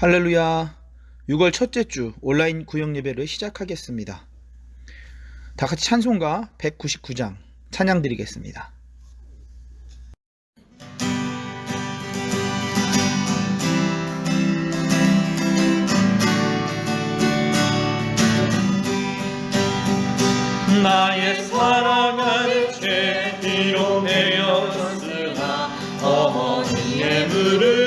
할렐루야. 6월 첫째 주 온라인 구역 예배를 시작하겠습니다. 다 같이 찬송가 199장 찬양 드리겠습니다. 나의 사랑하는 죄 비록 내어졌으나 어머니의 무릎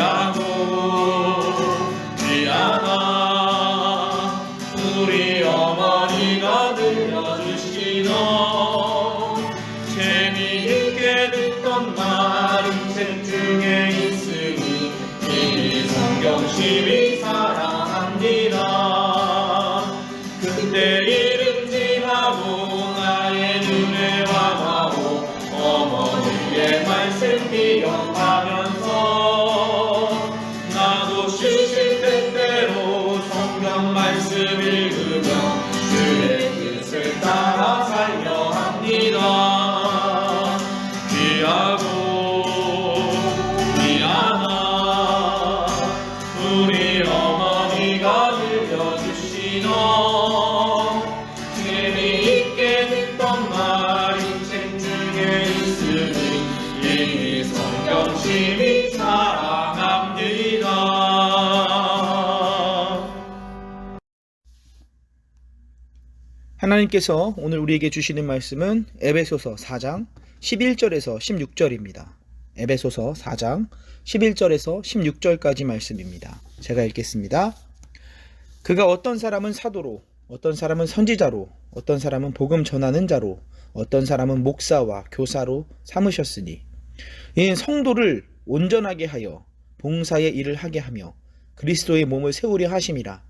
Yeah. 하나님께서 오늘 우리에게 주시는 말씀은 에베소서 4장 11절에서 16절입니다. 에베소서 4장 11절에서 16절까지 말씀입니다. 제가 읽겠습니다. 그가 어떤 사람은 사도로, 어떤 사람은 선지자로, 어떤 사람은 복음 전하는 자로, 어떤 사람은 목사와 교사로 삼으셨으니 이는 성도를 온전하게 하여 봉사의 일을 하게 하며 그리스도의 몸을 세우려 하심이라.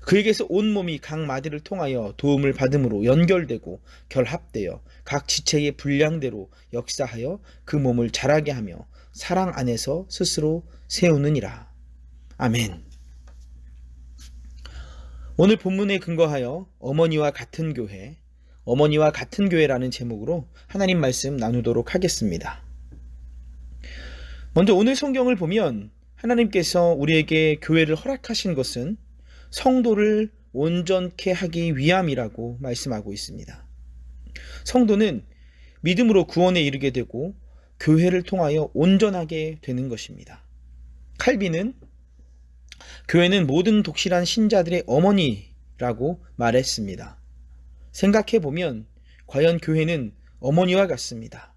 그에게서 온 몸이 각 마디를 통하여 도움을 받음으로 연결되고 결합되어 각 지체의 분량대로 역사하여 그 몸을 자라게 하며 사랑 안에서 스스로 세우느니라. 아멘. 오늘 본문에 근거하여 어머니와 같은 교회, 어머니와 같은 교회라는 제목으로 하나님 말씀 나누도록 하겠습니다. 먼저 오늘 성경을 보면 하나님께서 우리에게 교회를 허락하신 것은 성도를 온전케 하기 위함이라고 말씀하고 있습니다. 성도는 믿음으로 구원에 이르게 되고 교회를 통하여 온전하게 되는 것입니다. 칼빈은 교회는 모든 독실한 신자들의 어머니라고 말했습니다. 생각해 보면 과연 교회는 어머니와 같습니다.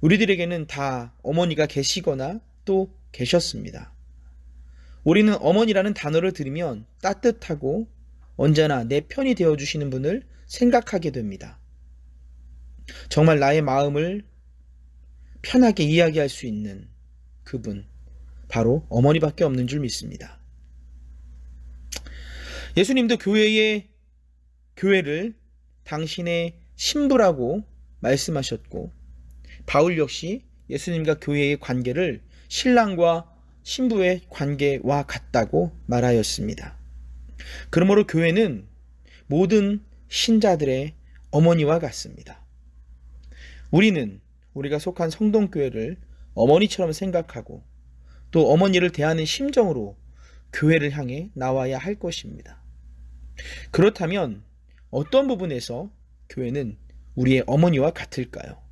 우리들에게는 다 어머니가 계시거나 또 계셨습니다. 우리는 어머니라는 단어를 들으면 따뜻하고 언제나 내 편이 되어 주시는 분을 생각하게 됩니다. 정말 나의 마음을 편하게 이야기할 수 있는 그분, 바로 어머니밖에 없는 줄 믿습니다. 예수님도 교회의 교회를 당신의 신부라고 말씀하셨고, 바울 역시 예수님과 교회의 관계를 신랑과 신부의 관계와 같다고 말하였습니다. 그러므로 교회는 모든 신자들의 어머니와 같습니다. 우리는 우리가 속한 성동교회를 어머니처럼 생각하고 또 어머니를 대하는 심정으로 교회를 향해 나와야 할 것입니다. 그렇다면 어떤 부분에서 교회는 우리의 어머니와 같을까요?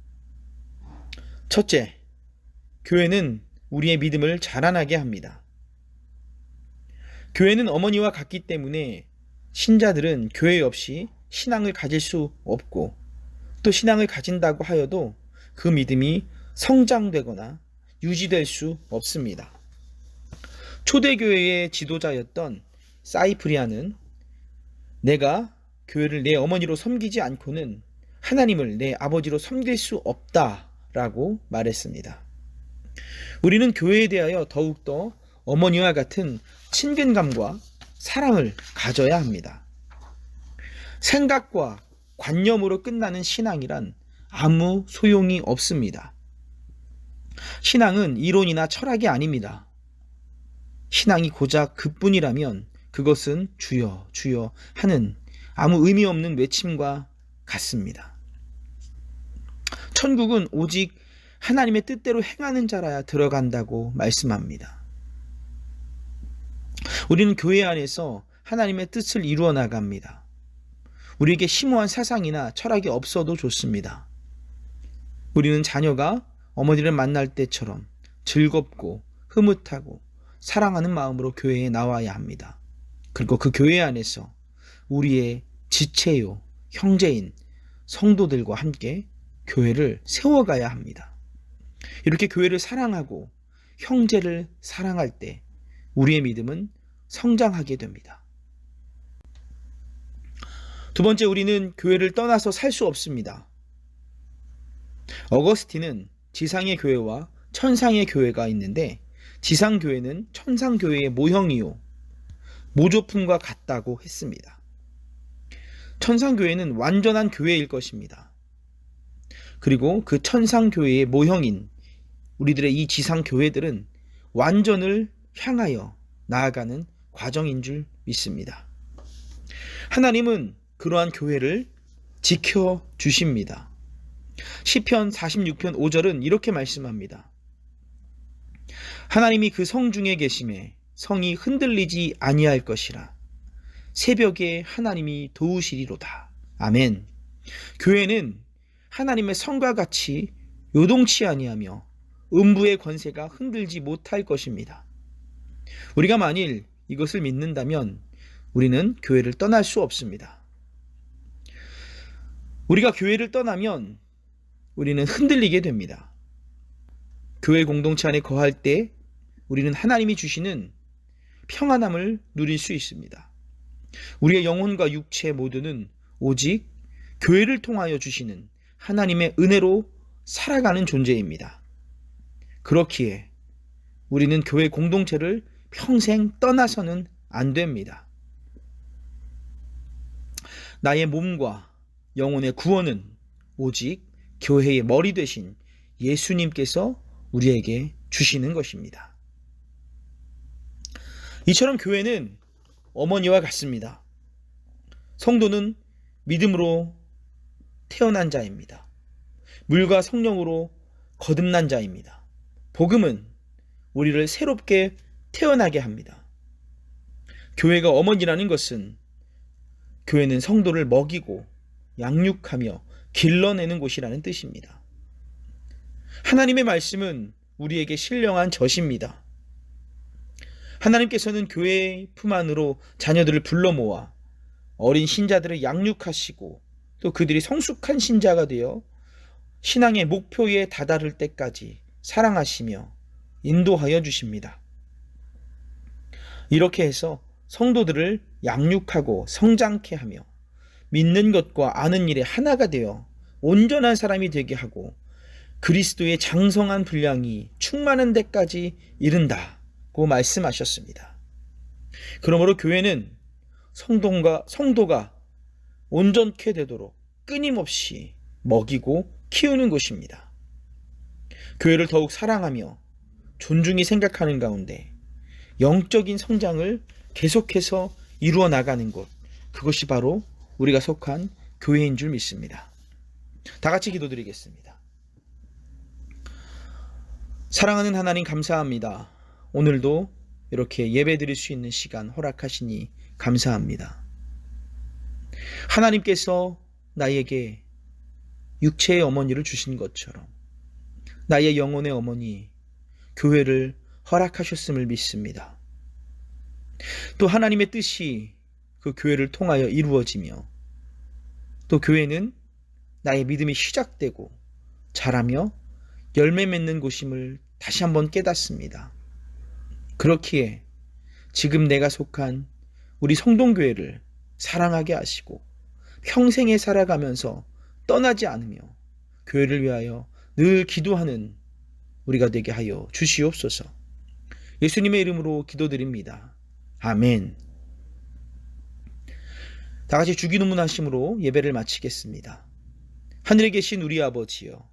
첫째, 교회는 우리의 믿음을 자라나게 합니다. 교회는 어머니와 같기 때문에 신자들은 교회 없이 신앙을 가질 수 없고 또 신앙을 가진다고 하여도 그 믿음이 성장되거나 유지될 수 없습니다. 초대교회의 지도자였던 사이프리아는 내가 교회를 내 어머니로 섬기지 않고는 하나님을 내 아버지로 섬길 수 없다라고 말했습니다. 우리는 교회에 대하여 더욱더 어머니와 같은 친근감과 사랑을 가져야 합니다. 생각과 관념으로 끝나는 신앙이란 아무 소용이 없습니다. 신앙은 이론이나 철학이 아닙니다. 신앙이 고작 그뿐이라면 그것은 주여, 주여 하는 아무 의미 없는 외침과 같습니다. 천국은 오직 하나님의 뜻대로 행하는 자라야 들어간다고 말씀합니다. 우리는 교회 안에서 하나님의 뜻을 이루어 나갑니다. 우리에게 심오한 사상이나 철학이 없어도 좋습니다. 우리는 자녀가 어머니를 만날 때처럼 즐겁고 흐뭇하고 사랑하는 마음으로 교회에 나와야 합니다. 그리고 그 교회 안에서 우리의 지체요, 형제인 성도들과 함께 교회를 세워가야 합니다. 이렇게 교회를 사랑하고 형제를 사랑할 때 우리의 믿음은 성장하게 됩니다. 두 번째, 우리는 교회를 떠나서 살 수 없습니다. 어거스틴은 지상의 교회와 천상의 교회가 있는데 지상 교회는 천상 교회의 모형이요 모조품과 같다고 했습니다. 천상 교회는 완전한 교회일 것입니다. 그리고 그 천상 교회의 모형인 우리들의 이 지상 교회들은 완전을 향하여 나아가는 과정인 줄 믿습니다. 하나님은 그러한 교회를 지켜 주십니다. 시편 46편 5절은 이렇게 말씀합니다. 하나님이 그 성 중에 계심에 성이 흔들리지 아니할 것이라. 새벽에 하나님이 도우시리로다. 아멘. 교회는 하나님의 성과 같이 요동치 아니하며 음부의 권세가 흔들지 못할 것입니다. 우리가 만일 이것을 믿는다면 우리는 교회를 떠날 수 없습니다. 우리가 교회를 떠나면 우리는 흔들리게 됩니다. 교회 공동체 안에 거할 때 우리는 하나님이 주시는 평안함을 누릴 수 있습니다. 우리의 영혼과 육체 모두는 오직 교회를 통하여 주시는 하나님의 은혜로 살아가는 존재입니다. 그렇기에 우리는 교회 공동체를 평생 떠나서는 안 됩니다. 나의 몸과 영혼의 구원은 오직 교회의 머리 되신 예수님께서 우리에게 주시는 것입니다. 이처럼 교회는 어머니와 같습니다. 성도는 믿음으로 태어난 자입니다. 물과 성령으로 거듭난 자입니다. 복음은 우리를 새롭게 태어나게 합니다. 교회가 어머니라는 것은 교회는 성도를 먹이고 양육하며 길러내는 곳이라는 뜻입니다. 하나님의 말씀은 우리에게 신령한 젖입니다. 하나님께서는 교회의 품 안으로 자녀들을 불러 모아 어린 신자들을 양육하시고 또 그들이 성숙한 신자가 되어 신앙의 목표에 다다를 때까지 사랑하시며 인도하여 주십니다. 이렇게 해서 성도들을 양육하고 성장케 하며 믿는 것과 아는 일에 하나가 되어 온전한 사람이 되게 하고 그리스도의 장성한 분량이 충만한 데까지 이른다고 말씀하셨습니다. 그러므로 교회는 성도가, 성도가 온전케 되도록 끊임없이 먹이고 키우는 곳입니다. 교회를 더욱 사랑하며 존중히 생각하는 가운데 영적인 성장을 계속해서 이루어 나가는 곳, 그것이 바로 우리가 속한 교회인 줄 믿습니다. 다 같이 기도드리겠습니다. 사랑하는 하나님 감사합니다. 오늘도 이렇게 예배 드릴 수 있는 시간 허락하시니 감사합니다. 하나님께서 나에게 육체의 어머니를 주신 것처럼 나의 영혼의 어머니 교회를 허락하셨음을 믿습니다. 또 하나님의 뜻이 그 교회를 통하여 이루어지며 또 교회는 나의 믿음이 시작되고 자라며 열매 맺는 곳임을 다시 한번 깨닫습니다. 그렇기에 지금 내가 속한 우리 성동교회를 사랑하게 하시고 평생에 살아가면서 떠나지 않으며 교회를 위하여 늘 기도하는 우리가 되게 하여 주시옵소서. 예수님의 이름으로 기도드립니다. 아멘. 다 같이 주기도문 하심으로 예배를 마치겠습니다. 하늘에 계신 우리 아버지여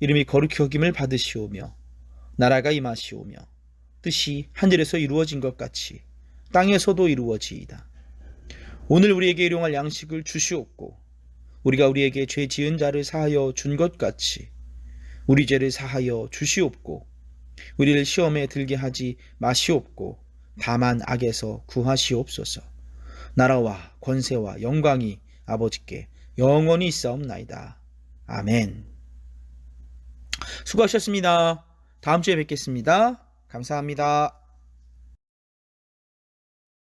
이름이 거룩히 여김을 받으시오며 나라가 임하시오며 뜻이 하늘에서 이루어진 것 같이 땅에서도 이루어지이다. 오늘 우리에게 일용할 양식을 주시옵고 우리가 우리에게 죄 지은 자를 사하여 준 것 같이 우리 죄를 사하여 주시옵고 우리를 시험에 들게 하지 마시옵고 다만 악에서 구하시옵소서. 나라와 권세와 영광이 아버지께 영원히 있사옵나이다. 아멘. 수고하셨습니다. 다음 주에 뵙겠습니다. 감사합니다.